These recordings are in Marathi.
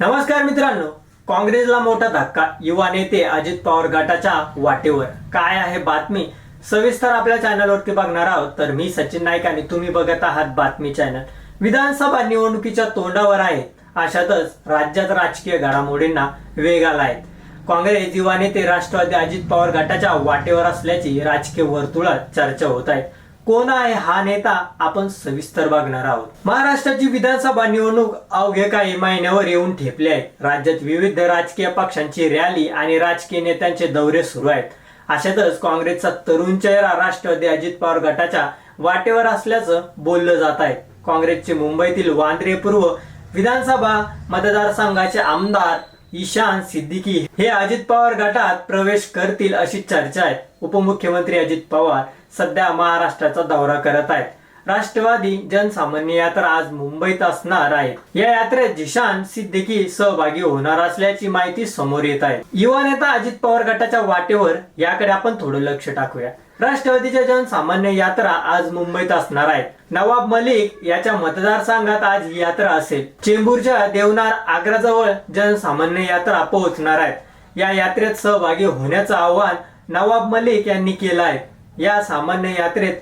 नमस्कार मित्रांनो काँग्रेसला मोठा धक्का. युवा नेते अजित पवार गटाच्या वाटेवर. काय आहे बातमी? सविस्तर आपल्या चॅनलवरती बघणार आहोत. तर मी सचिन नाईक आणि तुम्ही बघत आहात बातमी चॅनल. विधानसभा निवडणुकीच्या तोंडावर आहे अशातच राज्यात राजकीय घडामोडींना वेग आला आहे काँग्रेस युवा नेते राष्ट्रवादी अजित पवार गटाच्या वाटेवर असल्याची राजकीय वर्तुळात चर्चा होत आहे. कोण आहे हा नेता आपण सविस्तर बघणार आहोत. महाराष्ट्राची विधानसभा निवडणूक अवघे काही महिन्यावर येऊन ठेपले आहे. राज्यात विविध राजकीय पक्षांची रॅली आणि राजकीय नेत्यांचे दौरे सुरू आहेत. अशातच काँग्रेसचा तरुण चेहरा राष्ट्रवादी अजित पवार गटाच्या वाटेवर असल्याचं बोललं जात आहे. काँग्रेसचे मुंबईतील वांद्रे पूर्व विधानसभा मतदारसंघाचे आमदार ईशान सिद्दीकी हे अजित पवार गटात प्रवेश करतील अशी चर्चा आहे. उपमुख्यमंत्री अजित पवार सध्या महाराष्ट्राचा दौरा करत आहेत. राष्ट्रवादी जनसामान्य यात्रा आज मुंबईत असणार आहे. या यात्रेत जिशान सिद्दीकी सहभागी होणार असल्याची माहिती समोर येत आहे. युवा नेता अजित पवार गटाच्या वाटेवर याकडे आपण थोडं लक्ष टाकूया. राष्ट्रवादीच्या जनसामान्य यात्रा आज मुंबईत असणार आहे. नवाब मलिक याच्या मतदारसंघात आज ही यात्रा असेल. चेंबूरच्या देवनार आग्राजवळ जनसामान्य यात्रा पोहोचणार आहेत या यात्रेत सहभागी होण्याचं आवाहन नवाब मलिक यांनी केलं आहे. या सामान्य यात्रेत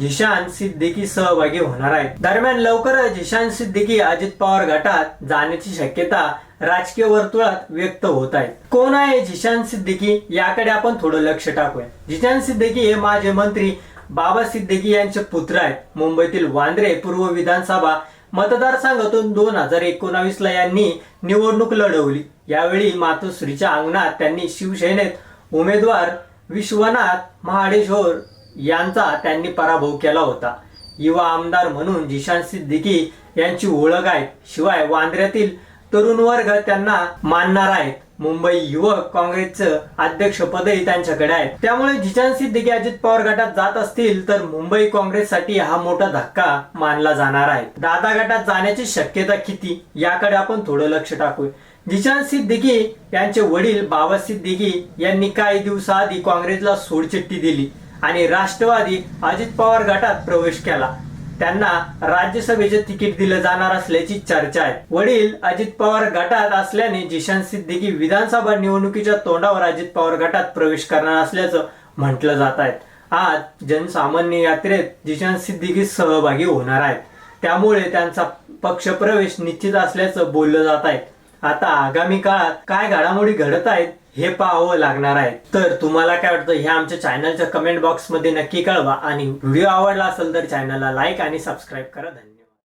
जिशान सिद्दीकी सहभागी होणार आहेत. दरम्यान लवकरच जिशान सिद्दीकी अजित पवार गटात जाण्याची शक्यता राजकीय वर्तुळात व्यक्त होत आहे. कोण आहे जिशान सिद्दीकी याकडे आपण थोडं लक्ष टाकूया. जिशान सिद्दीकी हे माजी मंत्री बाबा सिद्दीकी यांचे पुत्र आहेत. मुंबईतील वांद्रे पूर्व विधानसभा मतदारसंघातून दोन हजार एकोणावीस ला यांनी निवडणूक लढवली. यावेळी मातोश्रीच्या अंगणात त्यांनी शिवसेनेत उमेदवार विश्वनाथ महाडेश्वर यांचा त्यांनी पराभव केला होता. युवा आमदार म्हणून जिशान सिद्दीकी यांची ओळख आहे. शिवाय वांद्र्यातील तरुण वर्ग त्यांना मानणार आहेत. मुंबई युवक काँग्रेसचं अध्यक्षपदही त्यांच्याकडे आहे त्यामुळे जिशान सिद्दीकी अजित पवार गटात जात असतील तर मुंबई काँग्रेससाठी हा मोठा धक्का मानला जाणार आहे. दादा गटात जाण्याची शक्यता किती? याकडे आपण थोडं लक्ष टाकूया. निशांत सिद्दीकी यांचे वडील बाबा सिद्दीकी यांनी काही दिवसाआधी काँग्रेसला सोडचिठ्ठी दिली आणि राष्ट्रवादी अजित पवार गटात प्रवेश केला. त्यांना राज्यसभेचे तिकीट दिलं जाणार असल्याची चर्चा आहे. वडील अजित पवार गटात असल्याने जिशान सिद्दीकी विधानसभा निवडणुकीच्या तोंडावर अजित पवार गटात प्रवेश करणार असल्याचं म्हटलं जात आहे. आज जनसामान्य यात्रेत जिशान सिद्दीकी सहभागी होणार आहेत. त्यामुळे त्यांचा पक्षप्रवेश निश्चित असल्याचं बोललं जात आहे. आता आगामी काळात काय घडामोडी घडत आहेत हे पाहावं लागणार आहे. तर तुम्हाला काय वाटतं हे आमच्या चॅनलच्या कमेंट बॉक्समध्ये नक्की कळवा आणि व्हिडिओ आवडला असेल तर चॅनलला लाईक आणि सबस्क्राईब करा. धन्यवाद.